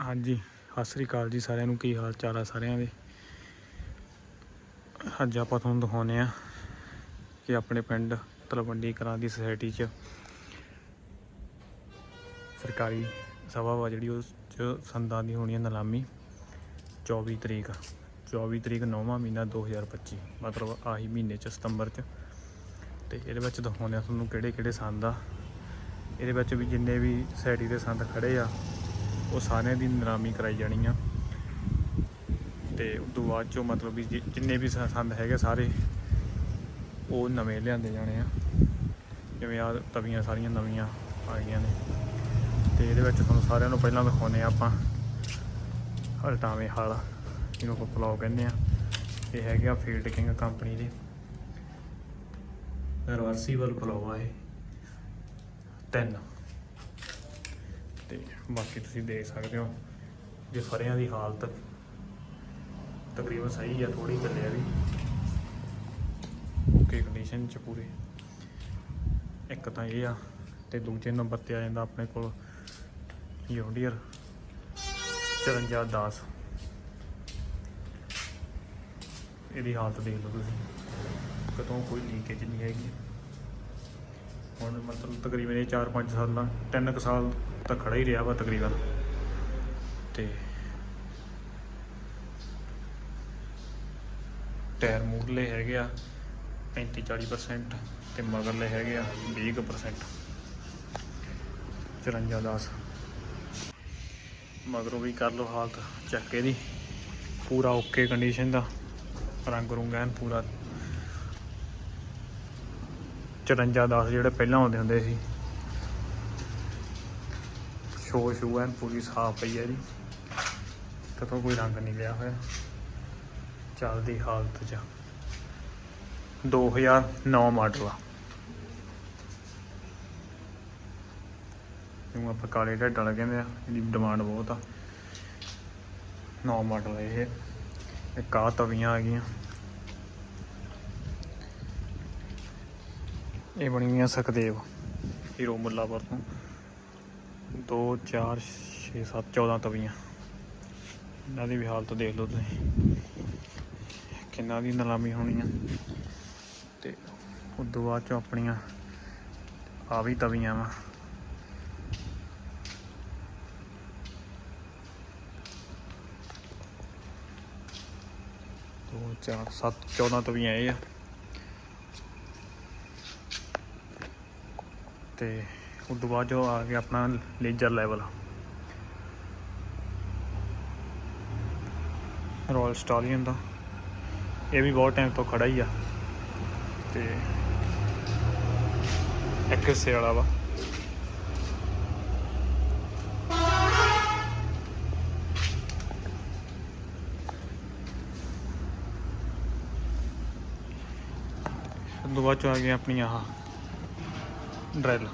ਹਾਂਜੀ, ਸਤਿ ਸ੍ਰੀ ਅਕਾਲ ਜੀ ਸਾਰਿਆਂ ਨੂੰ, ਕੀ ਹਾਲ ਚਾਲ ਆ ਸਾਰਿਆਂ ਦੇ? ਅੱਜ ਆਪਾਂ ਤੁਹਾਨੂੰ ਦਿਖਾਉਂਦੇ ਆ ਕਿ ਆਪਣੇ ਪਿੰਡ ਤਲਵੰਡੀ ਕਲਾਂ ਦੀ ਸੁਸਾਇਟੀ 'ਚ ਸਰਕਾਰੀ ਸਭਾ ਵਾ ਜਿਹੜੀ ਉਸ 'ਚ ਸੰਦਾਂ ਦੀ ਹੋਣੀ ਹੈ ਨਿਲਾਮੀ 24 ਤਰੀਕ। 24 ਤਰੀਕ 9ਵਾਂ ਮਹੀਨਾ 2025 ਮਤਲਬ ਆਹੀ ਮਹੀਨੇ 'ਚ ਸਤੰਬਰ 'ਚ। ਤੇ ਇਹਦੇ ਵਿੱਚ ਦਿਖਾਉਂਦੇ ਆ ਤੁਹਾਨੂੰ ਕਿਹੜੇ ਕਿਹੜੇ ਸੰਦ ਆ। ਇਹਦੇ ਵਿੱਚ ਵੀ ਜਿੰਨੇ ਵੀ ਸੋਸਾਇਟੀ ਦੇ ਸੰਦ ਖੜੇ ਆ ਉਹ ਸਾਰਿਆਂ ਦੀ ਨਿਲਾਮੀ ਕਰਾਈ ਜਾਣੀ ਆ। ਤੇ ਉਸ ਤੋਂ ਬਾਅਦ ਚੋਂ ਮਤਲਬ ਵੀ ਜਿ- ਜਿੰਨੇ ਵੀ ਸ- ਸੰਦ ਹੈਗੇ ਸਾਰੇ ਉਹ ਨਵੇਂ ਲਿਆਂਦੇ ਜਾਣੇ ਆ। ਜਿਵੇਂ ਆ ਤਵੀਆਂ, ਸਾਰੀਆਂ ਨਵੀਆਂ ਆ ਗਈਆਂ ਨੇ। ਤੇ ਇਹਦੇ ਵਿੱਚ ਤੁਹਾਨੂੰ ਸਾਰਿਆਂ ਨੂੰ ਪਹਿਲਾਂ ਦਿਖਾਉਂਦੇ ਆ ਆਪਾਂ। ਹਲਟਾਵੇਂ ਹਲ, ਜਿਹਨੂੰ ਆਪਾਂ ਪਲਾਓ ਕਹਿੰਦੇ ਆ। ਇਹ ਹੈਗੇ ਆ ਫੀਲਡ ਕਿੰਗ ਕੰਪਨੀ ਦੇ। ਰਿਵਰਸੀਬਲ ਪਲਾਓ ਆ ਇਹ। ਤਿੰਨ। ਤੇ ਬਾਕੀ ਤੁਸੀਂ ਦੇਖ ਸਕਦੇ ਹੋ ਜੇ ਫਰਿਆਂ ਦੀ ਹਾਲਤ ਤਕਰੀਬਨ ਸਹੀ ਆ ਥੋੜੀ ਚੱਲਿਆ ਵੀ। ਓਕੇ ਕੰਡੀਸ਼ਨ ਚ ਪੂਰੇ। ਇੱਕ ਤਾਂ ਇਹ ਆ ਤੇ ਦੂਜੇ ਨੰਬਰ ਤੇ ਆ ਜਾਂਦਾ ਆਪਣੇ ਕੋਲ ਯੋਡੀਅਰ 5410 ਇਹਦੀ ਹਾਲਤ ਦੇਖ ਲਓ ਤੁਸੀਂ। ਕਦੋਂ ਕੋਈ ਲੀਕੇਜ ਨਹੀਂ ਹੈਗੀ। ਹੁਣ ਮਤਲਬ ਤਕਰੀਬਨ ਇਹ 4-5 ਸਾਲਾਂ 3 ਕੁ ਸਾਲ ਤਾਂ ਖੜਾ ਹੀ ਰਿਹਾ ਵਾ ਤਕਰੀਬਨ। ਤੇ ਟਾਇਰ ਮੂਰਲੇ ਹੈਗੇ ਆ 35-40% ਤੇ ਮਗਰਲੇ ਹੈਗੇ ਆ 20% 54 10 ਮਗਰੋਂ ਵੀ ਕਰ ਲਓ ਹਾਲਤ, ਚੱਕੇ ਦੀ। ਪੂਰਾ ਓਕੇ ਕੰਡੀਸ਼ਨ ਦਾ। ਰੰਗ ਰੁੰਗ ਐਨ ਪੂਰਾ। 54 10 ਜਿਹੜੇ ਪਹਿਲਾਂ ਆਉਂਦੇ ਹੁੰਦੇ ਸੀ। ਸ਼ੋ ਸ਼ੂ ਐਨ ਪੂਰੀ ਸਾਫ਼ ਪਈ ਹੈ ਜੀ ਕਿਤੋਂ ਕੋਈ ਰੰਗ ਨਹੀਂ ਲਿਆ ਹੋਇਆ। ਚੱਲਦੀ ਹਾਲਤ 'ਚ। 2009 ਮਾਡਲ ਆ। ਜਿਹਨੂੰ ਆਪਾਂ ਕਾਲੇ ਢੱਡ ਵਾਲਾ ਕਹਿੰਦੇ ਆ। ਇਹਦੀ ਡਿਮਾਂਡ ਬਹੁਤ ਆ। ਨੌ ਮਾਡਲ ਇਹ। ਇੱਕ ਆਹ ਤਵੀਆਂ ਆ ਗਈਆਂ। ਇਹ ਬਣੀ ਹੋਈਆਂ ਸੁਖਦੇਵ ਹੀਰੋ ਮੁੱਲਾਪੁਰ ਤੋਂ। 2 4 6 7 14 ਤਵੀਆਂ ਇਹਨਾਂ ਦੀ ਵੀ ਹਾਲਤ ਦੇਖ ਲਓ ਤੁਸੀਂ। ਕਿੰਨਾ ਦੀ ਨਿਲਾਮੀ ਹੋਣੀ ਆ। ਤੇ ਉਸ ਤੋਂ ਬਾਅਦ ਚੋਂ ਆਪਣੀਆਂ ਆ ਵੀ ਤਵੀਆਂ ਵਾ। ਦੋ, ਚਾਰ, ਸੱਤ 14 ਤਵੀਆਂ ਇਹ ਆ। ਤੇ ਉਸ ਤੋਂ ਬਾਅਦ ਜੋ ਆ ਗਿਆ ਆਪਣਾ ਲੇਜਰ ਲੈਵਲ ਰਾਇਲ ਸਟਾਲੀਅਨ ਦਾ। ਇਹ ਵੀ ਬਹੁਤ ਟਾਈਮ ਤੋਂ ਖੜਾ ਹੀ ਆ। ਤੇ ਇੱਕ ਵਾਲਾ ਵਾ। ਉਸ ਤੋਂ ਬਾਅਦ ਚ ਆ ਗਈਆਂ ਆਪਣੀਆਂ ਆਹ ਡਰੈਲ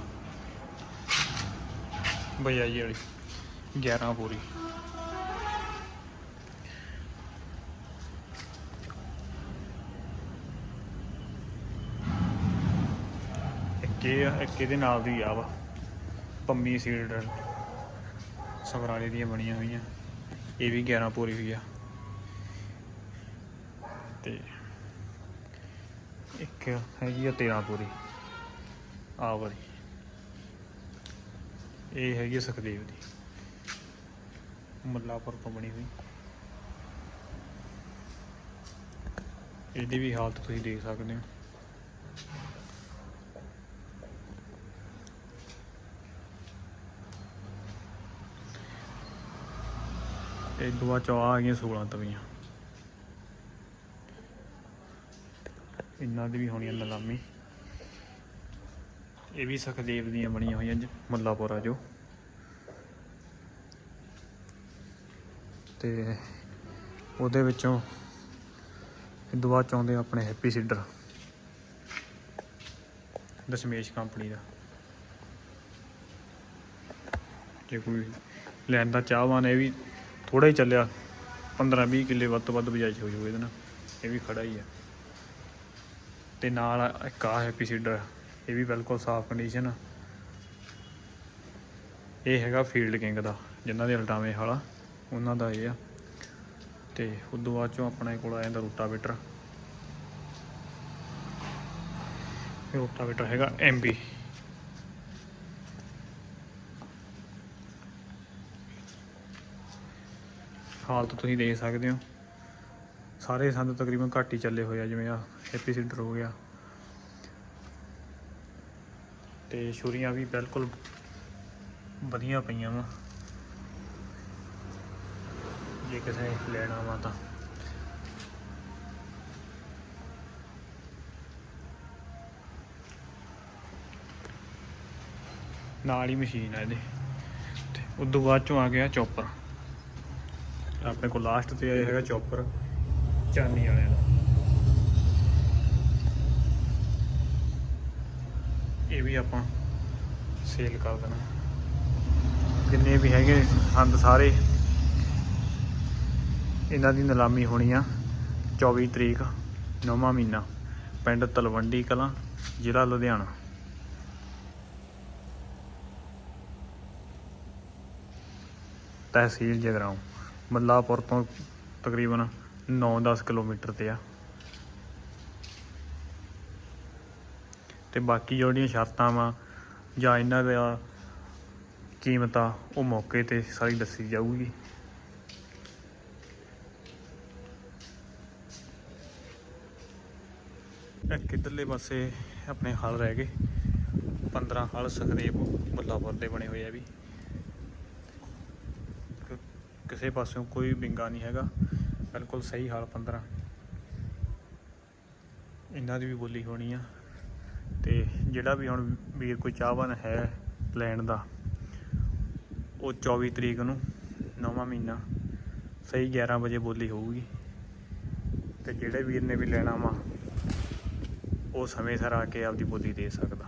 ਬਜਾਈ ਵਾਲੀ। 11 ਪੂਰੀ। ਇੱਕ ਇਹ ਆ, ਇੱਕ ਇਹਦੇ ਨਾਲ ਦੀ ਆ ਵਾ। ਪੰਮੀ ਸੀਡ ਡਰੈਲ ਦੀਆਂ ਬਣੀਆਂ ਹੋਈਆਂ। ਇਹ ਵੀ 11 ਪੂਰੀ ਹੋਈ ਆ। ਤੇ ਇੱਕ ਹੈਗੀ ਆ 13 ਪੂਰੀ। ਆ ਵਾਲੀ। ਇਹ ਹੈਗੀ ਆ ਸੁਖਦੇਵ ਦੀ। ਮੁੱਲਾਪੁਰ ਤੋਂ ਬਣੀ ਹੋਈ। ਇਹਦੀ ਵੀ ਹਾਲਤ ਤੁਸੀਂ ਦੇਖ ਸਕਦੇ ਹੋ। ਤੇ ਦੁਆ ਚੌ ਆ ਗਈਆਂ 16 ਤਵੀਆਂ। ਇਹਨਾਂ ਦੀ ਵੀ ਹੋਣੀ ਆ ਨਿਲਾਮੀ। ਇਹ ਵੀ ਸੁਖਦੇਵ ਦੀਆਂ ਬਣੀਆਂ ਹੋਈਆਂ ਜੀ, ਮੁੱਲਾਪੁਰਾ ਜੋ ਤੇ ਉਹਦੇ ਵਿੱਚੋਂ ਦੁਆ ਚਾਹੁੰਦੇ ਆਪਣੇ ਹੈਪੀ ਸੀਡਰ, ਦਸ਼ਮੇਸ਼ ਕੰਪਨੀ ਦਾ। ਜੇ ਕੋਈ ਲੈਣ ਦਾ ਚਾਹਵਾਨ ਇਹ ਵੀ ਥੋੜਾ ਹੀ ਚੱਲਿਆ 15 20 ਕਿੱਲੇ ਵੱਧ ਤੋਂ ਵੱਧ ਬਜਾਈ ਹੋ ਜਾਊ ਇਹਦੇ ਨਾਲ, ਇਹ ਵੀ ਖੜਾ ਹੀ ਆ ਤੇ ਨਾਲ ਇੱਕ ਆ ਹੈਪੀ ਸੀਡਰ ਇਹ ਵੀ ਬਿਲਕੁਲ ਸਾਫ਼ ਕੰਡੀਸ਼ਨ ਆ। ਇਹ ਹੈਗਾ ਫੀਲਡ ਕਿੰਗ ਦਾ, ਜਿਨ੍ਹਾਂ ਦੇ ਅਲਟਾਵੇਂ ਵਾਲਾ, ਉਹਨਾਂ ਦਾ ਇਹ ਆ। ਤੇ ਉਦੋਂ ਬਾਅਦ ਚੋਂ ਆਪਣੇ ਕੋਲ ਆ ਜਾਂਦਾ ਰੋਟਾਵੇਟਰ। ਇਹ ਰੋਟਾਵੇਟਰ ਹੈਗਾ ਐਮਬੀ ਹਾਲਤ ਤੁਸੀਂ ਦੇਖ ਸਕਦੇ ਹੋ। ਸਾਰੇ ਸੰਦ ਤਕਰੀਬਨ ਘੱਟ ਹੀ ਚੱਲੇ ਹੋਏ ਆ, ਜਿਵੇਂ ਆ ਹੈਪੀ ਸੀਡਰ ਹੋ ਗਿਆ। ਤੇ ਛੁਰੀਆਂ ਵੀ ਬਿਲਕੁਲ ਵਧੀਆ ਪਈਆਂ ਵਾ। ਜੇ ਕਿਸੇ ਲੈਣਾ ਵਾ ਤਾਂ। ਨਾਲ ਹੀ ਮਸ਼ੀਨ ਆ ਇਹਦੇ। ਤੇ ਤੋਂ ਬਾਅਦ ਚੋਂ ਆ ਗਿਆ ਚੌਪਰ। ਆਪਣੇ ਕੋਲ ਲਾਸਟ ਤੇ ਆਇਆ ਹੈਗਾ ਚੌਪਰ। ਚਾਨੀ ਵਾਲਿਆਂ ਦਾ। ਇਹ ਵੀ ਆਪਾਂ ਸੇਲ ਕਰ ਦੇਣਾ। ਜਿੰਨੇ ਵੀ ਹੈਗੇ ਸੰਦ ਸਾਰੇ। ਇਹਨਾਂ ਦੀ ਨਿਲਾਮੀ ਹੋਣੀ ਆ 24 ਤਰੀਕ, ਨੌਵਾਂ ਮਹੀਨਾ। ਪਿੰਡ ਤਲਵੰਡੀ ਕਲਾਂ, ਜ਼ਿਲ੍ਹਾ ਲੁਧਿਆਣਾ। ਤਹਿਸੀਲ ਜਗਰਾਉਂ, ਮੱਲਾਪੁਰ ਤੋਂ ਤਕਰੀਬਨ 9-10 ਕਿਲੋਮੀਟਰ ਤੇ ਆ। ਤੇ ਬਾਕੀ ਜਿਹੜੀਆਂ ਸ਼ਰਤਾਂ ਵਾ ਜਾਂ ਇਹਨਾਂ ਦਾ ਕੀਮਤ ਆ ਉਹ ਮੌਕੇ ਤੇ ਸਾਰੀ ਦੱਸੀ ਜਾਊਗੀ। ਕਿੱਧਰਲੇ ਪਾਸੇ ਆਪਣੇ ਹਲ ਰਹਿ ਗਏ? 15 ਹਲ ਸਖਦੇਵ ਮੁੱਲਾਪੁਰ ਦੇ ਬਣੇ ਹੋਏ ਆ ਵੀ। ਕਿਸੇ ਪਾਸਿਓਂ ਕੋਈ ਬਿੰਗਾ ਨਹੀਂ ਹੈਗਾ। ਬਿਲਕੁਲ ਸਹੀ ਹਾਲ 15 ਇਹਨਾਂ ਦੀ ਵੀ ਬੋਲੀ ਹੋਣੀ ਆ। ਤੇ ਜਿਹੜਾ ਵੀ ਹੁਣ ਵੀਰ ਕੋਈ ਚਾਹਵਾਨ ਹੈ ਲੈਣ ਦਾ, ਉਹ 24 ਤਰੀਕ ਨੂੰ ਨੌਵਾਂ ਮਹੀਨਾ ਸਹੀ 11 ਵਜੇ ਬੋਲੀ ਹੋਊਗੀ। ਤੇ ਜਿਹੜੇ ਵੀਰ ਨੇ ਵੀ ਲੈਣਾ ਵਾ, ਉਹ ਸਮੇਂ ਸਿਰ ਆ ਕੇ ਆਪਦੀ ਬੋਲੀ ਦੇ ਸਕਦਾ।